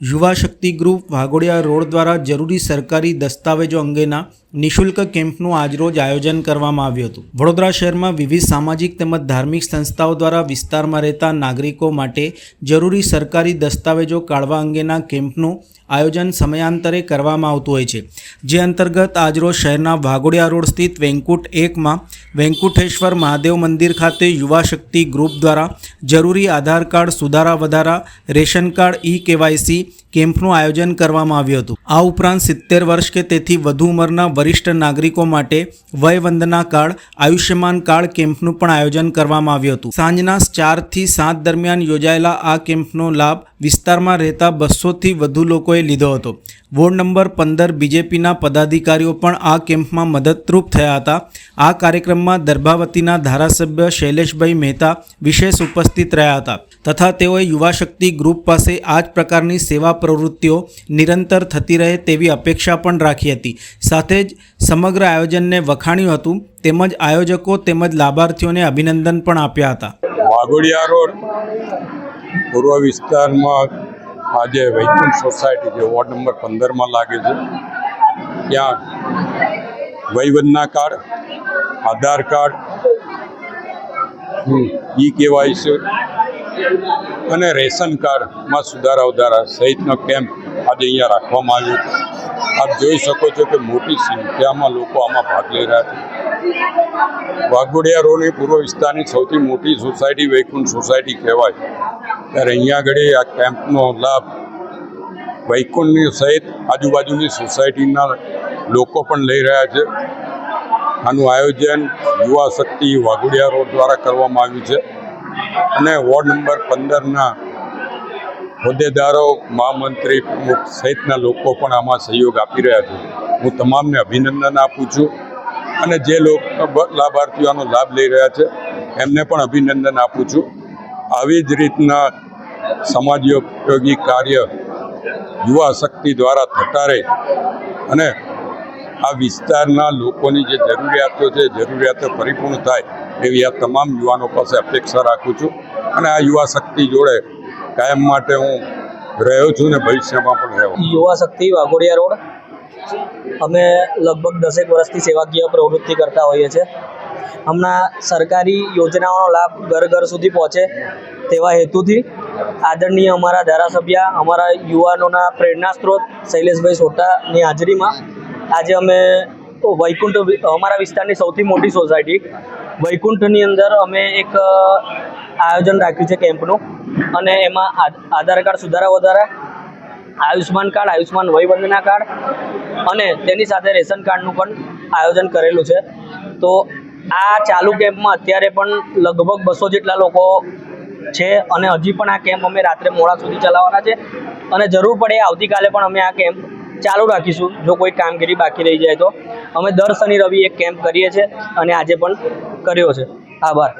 યુવા શક્તિ group Waghodia road દ્વારા જરૂરી સરકારી દસ્તાવેજો અંગેના નિઃશુલ્ક કેમ્પનું આજરોજ આયોજન કરવામાં આવ્યું હતું. વડોદરા શહેરમાં વિવિધ સામાજિક તેમજ ધાર્મિક સંસ્થાઓ દ્વારા વિસ્તારમાં રહેતા નાગરિકો માટે જરૂરી સરકારી દસ્તાવેજો કાઢવા અંગેના કેમ્પનું આયોજન સમયાંતરે કરવામાં આવતું હોય છે. જે અંતર્ગત આજરોજ શહેરના વાઘોડિયા રોડ સ્થિત વેંકુટ એકમાં વેંકુટેશ્વર મહાદેવ મંદિર ખાતે યુવા શક્તિ ગ્રુપ દ્વારા જરૂરી આધાર કાર્ડ સુધારા વધારા, રેશન કાર્ડ, ઈ કેવાયસી કેમ્પનું આયોજન કરવામાં આવ્યું હતું. આ ઉપરાંત સિત્તેર વર્ષ કે તેથી વધુ ઉંમરના વરિષ્ઠ નાગરિકો માટે વયવંદના કાર્ડ, આયુષ્યમાન કાર્ડ કેમ્પનું પણ આયોજન કરવામાં આવ્યું હતું. સાંજના ચારથી સાત દરમિયાન યોજાયેલા આ કેમ્પનો લાભ વિસ્તારમાં રહેતા બસોથી વધુ લોકોએ લીધો હતો. વોર્ડ નંબર પંદર બીજેપીના પદાધિકારીઓ પણ આ કેમ્પમાં મદદરૂપ થયા હતા. આ કાર્યક્રમમાં દર્ભાવતીના ધારાસભ્ય શૈલેષભાઈ મહેતા વિશેષ ઉપસ્થિત રહ્યા હતા. તથા તેઓએ યુવા શક્તિ ગ્રુપ પાસે આ જ પ્રકારની સેવા પ્રવૃત્તિઓ નિરંતર થતી રહે તેવી અપેક્ષા પણ રાખી હતી. સાથે જ સમગ્ર આયોજનને વખાણ્યું હતું, તેમજ આયોજકો તેમજ લાભાર્થીઓને અભિનંદન પણ આપ્યા હતા. વાઘોડિયા રોડ, પૂર્વ વિસ્તારમાં આજે વૈકુંઠ સોસાયટી જે વોર્ડ નંબર પંદરમાં લાગે છે, ત્યાં Vayvandana card, Aadhaar card e KYC અને રેશન કાર્ડમાં સુધારા વધારા સહિતનો કેમ્પ આજે અહીંયા રાખવામાં આવ્યો છે. આપ જોઈ શકો છો કે મોટી સંખ્યામાં લોકો આમાં ભાગ લઈ રહ્યા છે. વાઘોડિયા રોડની પૂર્વ વિસ્તારની સૌથી મોટી સોસાયટી વૈકુંઠ સોસાયટી કહેવાય. ત્યારે અહીંયા આગળ આ કેમ્પનો લાભ વૈકુંઠની સહિત આજુબાજુની સોસાયટીના લોકો પણ લઈ રહ્યા છે. આનું આયોજન યુવા શક્તિ વાઘોડિયા રોડ દ્વારા કરવામાં આવ્યું છે. અને વોર્ડ નંબર પંદરના હોદ્દેદારો, મહામંત્રી પ્રમુખ સહિતના લોકો પણ આમાં સહયોગ આપી રહ્યા છે. હું તમામને અભિનંદન આપું છું અને જે લોકો લાભાર્થીઓનો લાભ લઈ રહ્યા છે, એમને પણ અભિનંદન આપું છું. આવી જ રીતના સમાજોપયોગી કાર્ય યુવા શક્તિ દ્વારા થતા રહે અને આ વિસ્તારના લોકોની જે જરૂરિયાતો છે, જરૂરિયાતો પરિપૂર્ણ થાય એવી આ તમામ યુવાનો પાસે અપેક્ષા રાખું છું અને આ યુવા શક્તિ જોડે કાયમ માટે હું રહ્યો છું ને ભવિષ્યમાં પણ રહ્યો યુવા શક્તિ વાઘોડિયા રોડ. અમે લગભગ દસેક વર્ષથી સેવાકીય પ્રવૃત્તિ કરતા હોઈએ છીએ. હમણાં સરકારી યોજનાઓનો લાભ ઘર ઘર સુધી પહોંચે તેવા હેતુથી આદરણીય અમારા ધારાસભ્ય, અમારા યુવાનોના પ્રેરણા સ્ત્રોત શૈલેષભાઈ સોટાની હાજરીમાં આજે અમે વૈકુંઠ અમારા વિસ્તારની સૌથી મોટી સોસાયટી વૈકુંઠની અંદર અમે એક આયોજન રાખ્યું છે કેમ્પનું. અને એમાં આધાર કાર્ડ સુધારા વધારા આયુષ્માન કાર્ડ આયુષ્માન વયવંદના કાર્ડ અને તેની સાથે રેશન કાર્ડનું પણ આયોજન કરેલું છે. તો આ ચાલુ કેમ્પમાં અત્યારે પણ લગભગ બસો જેટલા લોકો છે અને હજી પણ આ કેમ્પ અમે રાત્રે મોડા સુધી ચલાવવાના છે. અને જરૂર પડે આવતીકાલે પણ અમે આ કેમ્પ ચાલુ રાખીશું, જો કોઈ કામગીરી બાકી રહી જાય તો. અમે દર શનિ રવિ એક કેમ્પ કરીએ છીએ અને આજે પણ કર્યો છે. આભાર.